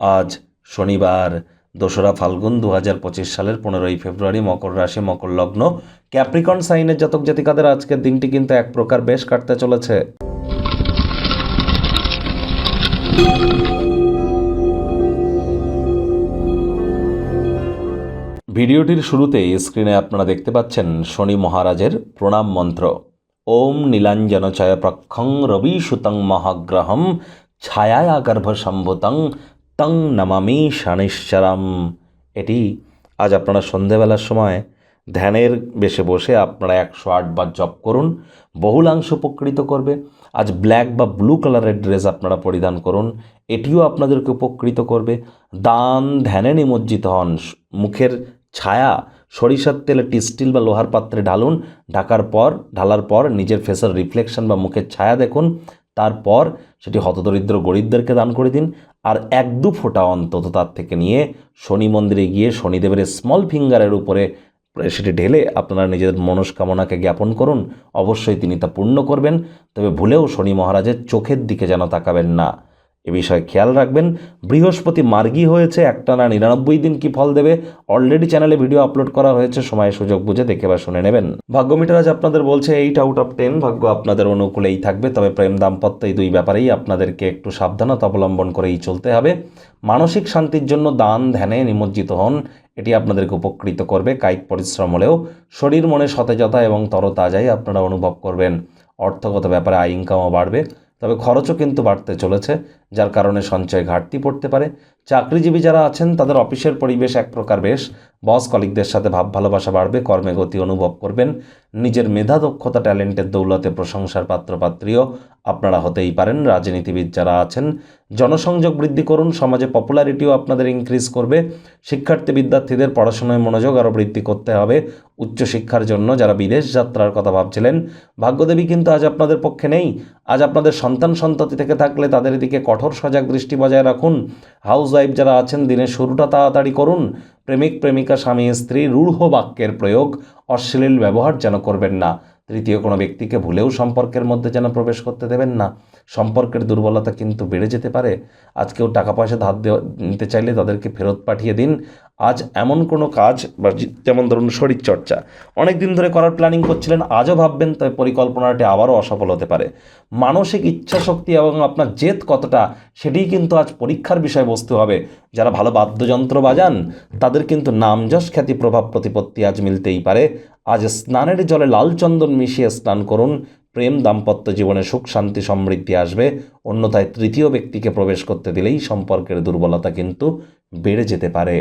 আজ শনিবার, দোসরা ফাল্গুন দু হাজার পঁচিশ সালের পনেরোই ফেব্রুয়ারি, মকর রাশি, মকর লগ্ন। ক্যাপ্রিকন সাইনের জাতক জাতিকাদের আজকের দিনটি কিন্তু এক প্রকার বেশ কাটতে চলেছে। ভিডিওটির শুরুতেই স্ক্রিনে আপনারা দেখতে পাচ্ছেন শনি মহারাজের প্রণাম মন্ত্র। ওম নীলাঞ্জন চয় প্রক্ষং রবি সুতং মহাগ্রহম ছায়া গর্ভসম্ভুতং তং নমামি শনিশ্চরম। এটি আজ আপনারা সন্ধেবেলার সময় ধ্যানের বেশে বসে আপনারা একশো আটবার জপ করুন, বহুলাংশ উপকৃত করবে। আজ ব্ল্যাক বা ব্লু কালারের ড্রেস আপনারা পরিধান করুন, এটিও আপনাদেরকে উপকৃত করবে। দান ধ্যানে নিমজ্জিত হন, মুখের ছায়া সরিষার তেলে টিস্টিল বা লোহার পাত্রে ঢালুন, ঢাকার পর, ঢালার পর নিজের ফেসের রিফ্লেকশন বা মুখের ছায়া দেখুন তারপর সেটি হতদরিদ্র গরিবদেরকে দান করে দিন। আর এক দু ফোঁটা অন্তত তার থেকে নিয়ে শনি মন্দিরে গিয়ে শনিদেবের স্মল ফিঙ্গারের উপরে সেটি ঢেলে আপনারা নিজেদের মনস্কামনাকে জ্ঞাপন করুন। অবশ্যই তিনি তা পূর্ণ করবেন। তবে ভুলেও শনি মহারাজের চোখের দিকে যেন তাকাবেন না। এ বিষয়ে খেয়াল রাখবেন। বৃহস্পতি মার্গী হয়েছে, একটানা নিরানব্বই দিন কি ফল দেবে? অলরেডি চ্যানেলে ভিডিও আপলোড করা হয়েছে, সময় সুযোগ বুঝে দেখে বা শুনে নেবেন। ভাগ্য মিটার আজ আপনাদের বলছে এইট আউট অফ টেন ভাগ্য আপনাদের অনুকূলেই থাকবে, তবে প্রেম দাম্পত্য এই দুই ব্যাপারেই আপনাদেরকে একটু সাবধানতা অবলম্বন করেই চলতে হবে। মানসিক শান্তির জন্য দান, ধ্যানে নিমজ্জিত হন, এটি আপনাদেরকে উপকৃত করবে। কায়িক পরিশ্রম হলেও শরীর মনে সতেজতা এবং তরতাজাই আপনারা অনুভব করবেন। অর্থগত ব্যাপারে আয় ইনকামও বাড়বে। তবে খরচও কিন্তু বাড়তে চলেছে, যার কারণে সঞ্চয় ঘাটতি পড়তে পারে। চাকরিজীবী যারা আছেন, তাদের অফিসের পরিবেশ এক প্রকার বেশ বস কলিকদের সাথে ভাব ভালোবাসা বাড়বে, কর্মে গতি অনুভব করবেন। নিজের মেধা, দক্ষতা, ট্যালেন্টের দৌলতে প্রশংসার পাত্রপাত্রীও আপনারা হতেই পারেন। রাজনীতিবিদ যারা আছেন, জনসংযোগ বৃদ্ধি করুন। সমাজে পপুলারিটিও আপনাদের ইনক্রিজ করবে। শিক্ষার্থী, বিদ্যার্থীদের পড়াশোনায় মনোযোগ আরও বৃদ্ধি করতে হবে। উচ্চশিক্ষার জন্য যারা বিদেশ যাত্রার কথা ভাবছিলেন, ভাগ্যদেবী কিন্তু আজ আপনাদের পক্ষে নেই। আজ আপনাদের সন্তান সন্ততি থেকে থাকলে তাদের দিকে কঠোর সজাগ দৃষ্টি বজায় রাখুন। হাউস ওয়াইফ যারা আছেন, দিনের শুরুটা তাড়াতাড়ি করুন। প্রেমিক, প্রেমিকা, স্বামী, স্ত্রী, রূঢ় বাক্যের প্রয়োগ অশ্লীল ব্যবহার যেন করবেন না। তৃতীয় কোনো ব্যক্তিকে ভুলেও সম্পর্কের মধ্যে যেন প্রবেশ করতে দেবেন না। সম্পর্কের দুর্বলতা কিন্তু বেড়ে যেতে পারে। আজকেও টাকা পয়সা ধার নিতে চাইলে তাদেরকে ফেরত পাঠিয়ে দিন। আজ এমন কোনো কাজ বা যেমন ধরুন শরীরচর্চা অনেক দিন ধরে করার প্ল্যানিং করছিলেন, আজও ভাববেন তবে পরিকল্পনাটি আবারও অসফল হতে পারে। মানসিক ইচ্ছা শক্তি এবং আপনার জেদ কতটা, সেটিই কিন্তু আজ পরীক্ষার বিষয়বস্তু হবে। যারা ভালো বাদ্যযন্ত্র বাজান, তাদের কিন্তু নামযশ খ্যাতি প্রভাব প্রতিপত্তি আজ মিলতেই পারে। আজ স্নানের জলে লাল চন্দন মিশিয়ে স্নান করুন প্রেম দাম্পত্য জীবনে সুখ, শান্তি, সমৃদ্ধি আসবে। অন্যথায় তৃতীয় ব্যক্তিকে প্রবেশ করতে দিলেই সম্পর্কের দুর্বলতা কিন্তু বেড়ে যেতে পারে।